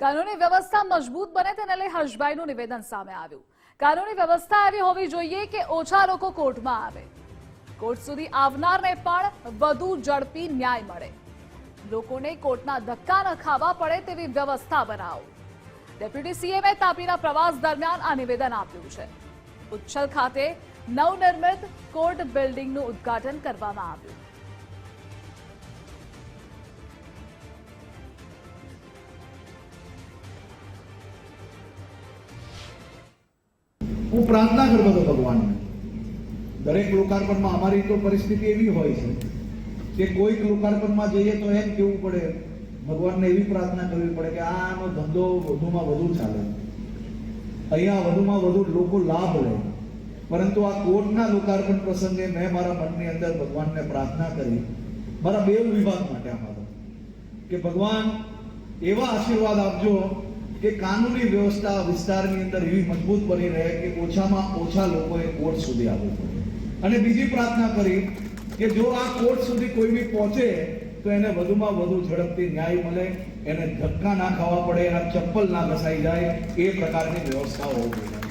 કાનૂની વ્યવસ્થા મજબૂત બને તેને લઈ હર્ષભાઈનું નિવેદન સામે આવ્યું. કાનૂની વ્યવસ્થા એવી હોવી જોઈએ કે ઓછા લોકો કોર્ટમાં આવે. કોર્ટ સુધી આવનારને પણ વધુ ઝડપી ન્યાય મળે. લોકોને કોર્ટના ધક્કા ન ખાવા પડે તેવી વ્યવસ્થા બનાવો. ડેપ્યુટી સીએમએ તાપીના પ્રવાસ દરમિયાન આ નિવેદન આપ્યું છે. ઉચ્છલ ખાતે નવનિર્મિત કોર્ટ બિલ્ડિંગનું ઉદ્ઘાટન કરવામાં આવ્યું. હું પ્રાર્થના કરતો હતો ભગવાનને. દરેક લોકાર્પણમાં અમારી તો પરિસ્થિતિ એવી હોય છે કે કોઈક લોકાર્પણમાં જઈએ તો એમ કેવું પડે, ભગવાનને એવી પ્રાર્થના કરવી પડે કે આનો ધંધો વધુમાં વધુ ચાલે. અહીંયા વધુમાં વધુ લોકો લાભ લે. પરંતુ આ કોર્ટના લોકાર્પણ પ્રસંગે મેં મારા મનની અંદર ભગવાનને પ્રાર્થના કરી, મારા બે વિભાગ માટે અમારો કે ભગવાન એવા આશીર્વાદ આપજો કે કાનૂની વ્યવસ્થા વિસ્તારની અંદર એવી મજબૂત બની રહે કે ઓછામાં ઓછા લોકોએ કોર્ટ સુધી આવવું પડે. અને બીજી પ્રાર્થના કરી કે જો આ કોર્ટ સુધી કોઈ બી પહોંચે, તો એને વધુમાં વધુ ઝડપથી ન્યાય મળે, એને ધક્કા ના ખાવા પડે, એના ચપ્પલ ના ઘસાઈ જાય, એ પ્રકારની વ્યવસ્થા હોવી જોઈએ.